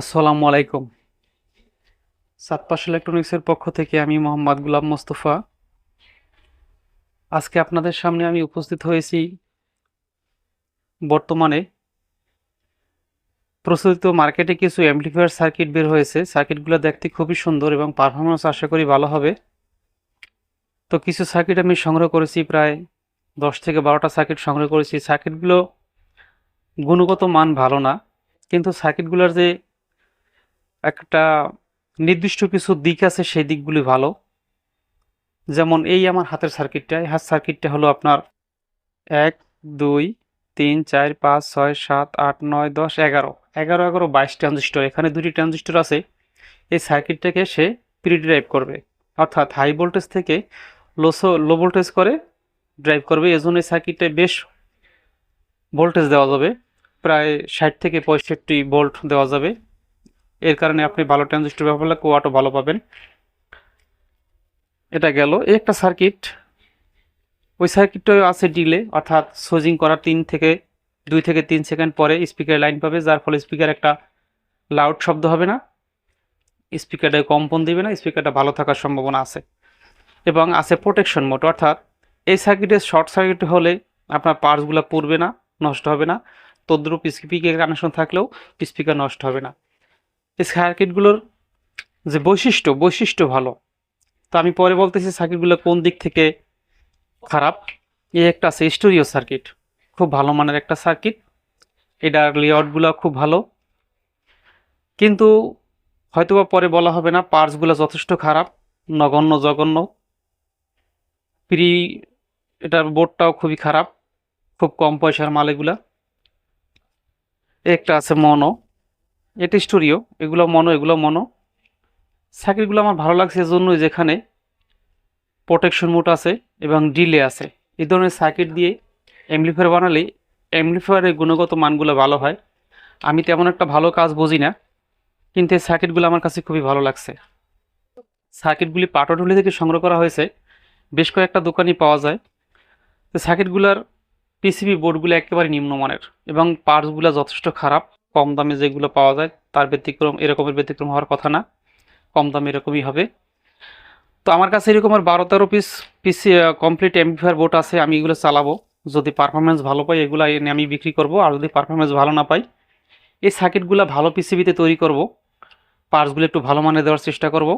আসসালামু আলাইকুম। সাতপাশ ইলেকট্রনিক্সের পক্ষ থেকে আমি মোহাম্মদ গুলাম মোস্তফা। আজকে আপনাদের সামনে আমি উপস্থিত হয়েছি বর্তমানে প্রচলিত মার্কেটে কিছু অ্যাম্পলিফায়ার সার্কিট বের হয়েছে। সার্কিটগুলো দেখতে খুবই সুন্দর এবং পারফরমেন্স আশা করি ভালো হবে। তো কিছু সার্কিট আমি সংগ্রহ করেছি, প্রায় দশ থেকে বারোটা সার্কিট সংগ্রহ করেছি। সার্কিটগুলো গুণগত মান ভালো না, কিন্তু সার্কিটগুলোর যে একটা নির্দিষ্ট কিছু দিক আছে, সেই দিকগুলি ভালো। যেমন এই আমার হাতের সার্কিটটা এই হাত সার্কিটটা হলো আপনার এক, দুই, তিন, চার, পাঁচ, ছয়, সাত, আট, নয়, দশ, এগারো। এগারো এগারো, বাইশ ট্রানজিস্টর এখানে দুটি ট্রানজিস্টর আছে। এই সার্কিটটাকে সে প্রি ড্রাইভ করবে। অর্থাৎ হাই ভোল্টেজ থেকে লো লো ভোল্টেজ করে ড্রাইভ করবে। এজন্য এই সার্কিটটায় বেশ ভোল্টেজ দেওয়া যাবে। প্রায় ষাট থেকে পঁয়ষট্টি ভোল্ট দেওয়া যাবে। এর কারণে আপনি ভালো ট্রানজিস্টর ব্যবহার করলে কোয়াটও ভালো পাবেন। এটা গেল। এই একটা সার্কিট ওই সার্কিটটাও আছে ডিলে অর্থাৎ সোজিং করার তিন থেকে, দুই থেকে তিন সেকেন্ড পরে স্পিকার লাইন পাবে, যার ফলে স্পিকার একটা লাউড শব্দ হবে না স্পিকারটা কম্পন দিবে না স্পিকারটা ভালো থাকার সম্ভাবনা আছে। এবং আছে প্রোটেকশন মোড অর্থাৎ এই সার্কিটে শর্ট সার্কিট হলে আপনার পার্টসগুলো পড়বে না, নষ্ট হবে না, তদ্রুপ স্পিকার কানেকশন থাকলেও স্পিকার নষ্ট হবে না। এই সার্কিটগুলোর যে বৈশিষ্ট্য বৈশিষ্ট্য ভালো। তো আমি পরে বলতেছি সার্কিটগুলো কোন দিক থেকে খারাপ। এই একটা আছে স্টোরিও সার্কিট। খুব ভালো মানের একটা সার্কিট। এটার লেআউটগুলো খুব ভালো। কিন্তু হয়তোবা পরে বলা হবে না, পার্টসগুলো যথেষ্ট খারাপ, নগণ্য জঘন্য। প্রি এটার বোর্ডটাও খুবই খারাপ, খুব কম পয়সার মাল এগুলা। একটা আছে মনো। এটা স্টোরিও এগুলো মনো এগুলো মনো। সার্কিটগুলো আমার ভালো লাগছে এজন্য যেখানে প্রোটেকশন মোড আছে এবং ডিলে আছে। এই ধরনের সার্কিট দিয়ে অ্যাম্পলিফায়ার বানালে অ্যাম্পলিফায়ারের গুণগত মানগুলো ভালো হয়। আমি তেমন একটা ভালো কাজ বুঝি না, কিন্তু এই সার্কিটগুলো আমার কাছে খুবই ভালো লাগছে। সার্কিটগুলি পাটরটুলি থেকে সংগ্রহ করা হয়েছে, বেশ কয়েকটা দোকানই পাওয়া যায়। তো সার্কিটগুলোর পিসিবি বোর্ডগুলো একেবারে নিম্নমানের এবং পার্টসগুলো যথেষ্ট খারাপ। কম দামে যেগুলো পাওয়া যায়, তার ব্যতিক্রম, এরকমের ব্যতিক্রম হওয়ার কথা না। কম দামে এরকমই হবে। তো আমার কাছে এরকমের বারো তেরো পিস পিসি কমপ্লিট এমপিফায়ার বোর্ড আছে, আমি এগুলো চালাবো। যদি পারফরমেন্স ভালো পাই, এগুলো এনে আমি বিক্রি করব, আর যদি পারফরমেন্স ভালো না পাই, এই সার্কিটগুলো ভালো পিসিবিতে তৈরি করব। পার্টসগুলো একটু ভালো মানে দেওয়ার চেষ্টা করব।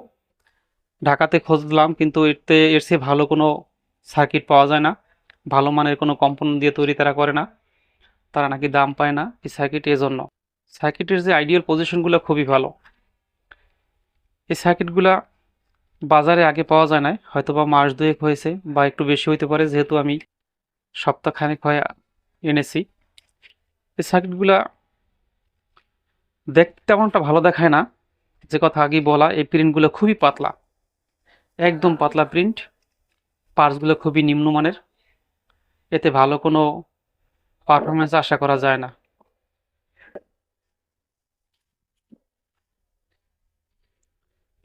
ঢাকাতে খুঁজলাম, কিন্তু এতে, এর চেয়ে ভালো কোনো সার্কিট পাওয়া যায় না। ভালো মানের কোনো কম্পোনেন্ট দিয়ে তৈরি তারা করে না। তারা নাকি দাম পায় না এই সার্কিট এজন্য। সার্কিটের যে আইডিয়াল পজিশনগুলো খুবই ভালো। এই সার্কিটগুলা বাজারে আগে পাওয়া যায় না হয়তো বা মাস দুয়েক হয়েছে বা একটু বেশি হইতে পারে, যেহেতু আমি সপ্তাহখানেক হয়ে এনেছি। এই সার্কিটগুলা দেখতে তেমনটা ভালো দেখায় না। যে কথা আগেই বলা, এই প্রিন্টগুলো খুবই পাতলা। একদম পাতলা প্রিন্ট পার্টসগুলো খুবই নিম্নমানের। এতে ভালো কোনো পারফরমেন্স আশা করা যায় না।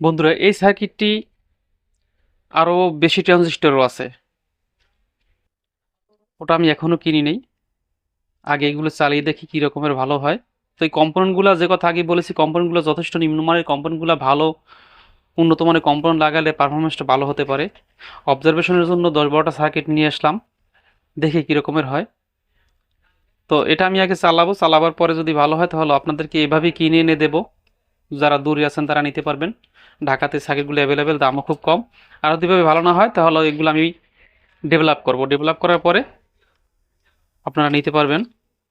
বন্ধুরা, এই সার্কিটটি আরও বেশি ট্রানজিস্টরও আছে। ওটা আমি এখনও কিনি নেই। আগে এগুলো চালিয়ে দেখি কী রকমের ভালো হয়। তো এই কম্পোনেন্টগুলো যে কথা আগে বলেছি, কম্পোনেন্টগুলো যথেষ্ট নিম্নমানের, কম্পোনেন্টগুলো ভালো উন্নত মানের কম্পোনেন্ট লাগালে পারফরমেন্সটা ভালো হতে পারে। অবজারভেশনের জন্য দশ বারোটা সার্কিট নিয়ে আসলাম, দেখি কী রকমের হয়। তো এটা আমি আগে চালাবো, চালাবার পরে যদি ভালো হয় তাহলে আপনাদেরকে এভাবেই কিনে এনে দেবো। যারা দূরে আছেন তারা নিতে পারবেন। ঢাকাতে সার্কিটগুলো অ্যাভেলেবেল দামও খুব কম। আর যদি ভাবে ভালো না হয়, তাহলে এগুলো আমি ডেভেলপ করব। ডেভেলপ করার পরে আপনারা নিতে পারবেন।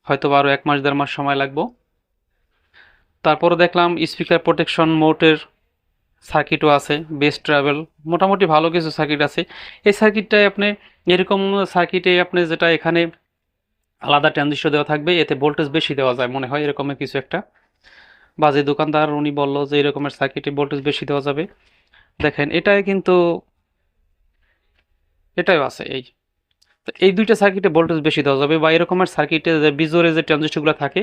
হয়তো আরও এক মাস, দেড় মাস সময় লাগবো। তারপরে দেখলাম স্পিকার প্রোটেকশন মোটের সার্কিটও আছে বেস্ট ট্রাভেল মোটামুটি ভালো কিছু সার্কিট আছে। এই সার্কিটটায় আপনি এরকম সার্কিটে আপনি যেটা এখানে আলাদা ট্রানজিস্টর দেওয়া থাকবে, এতে ভোল্টেজ বেশি দেওয়া যায় মনে হয় এরকমের কিছু একটা। বা যে দোকানদার উনি বলল যে এরকমের সার্কিটে ভোল্টেজ বেশি দেওয়া যাবে। দেখেন, এটাই কিন্তু এটাও আছে এই। তো এই দুইটা সার্কিটে ভোল্টেজ বেশি দেওয়া যাবে বা এরকমের সার্কিটে যে বিজোরে যে ট্রানজিস্টরগুলো থাকে,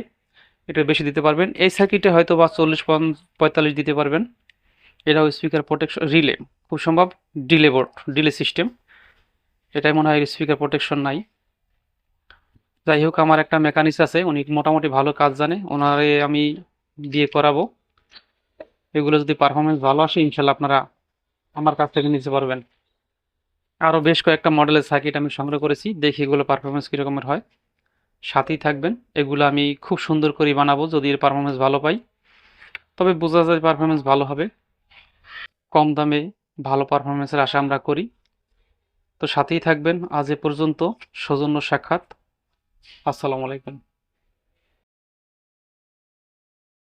এটা বেশি দিতে পারবেন। এই সার্কিটে হয়তো বা চল্লিশ পঁয়তাল্লিশ দিতে পারবেন। এটাও স্পিকার প্রোটেকশন রিলে খুব সম্ভব ডিলে বোর্ড ডিলে সিস্টেম এটাই মনে হয় স্পিকার প্রোটেকশন নাই। যাই হোক, আমার একটা মেকানিক্স আছে, উনি মোটামুটি ভালো কাজ জানে। ওনারে আমি দিয়ে করাবো। এগুলো যদি পারফরমেন্স ভালো আসে, ইনশাল্লাহ আপনারা আমার কাছ থেকে নিতে পারবেন। আরও বেশ কয়েকটা মডেলের সার্কিট আমি সংগ্রহ করেছি, দেখি এগুলো পারফরমেন্স কীরকমের হয়। সাথেই থাকবেন, এগুলো আমি খুব সুন্দর করে বানাবো যদি এর পারফরমেন্স ভালো পাই। তবে বোঝা যায় পারফরমেন্স ভালো হবে। কম দামে ভালো পারফরমেন্সের আশা আমরা করি। তো সাথেই থাকবেন, আজ এ পর্যন্ত। সৌজন্য সাক্ষাৎ। আসসালামু আলাইকুম।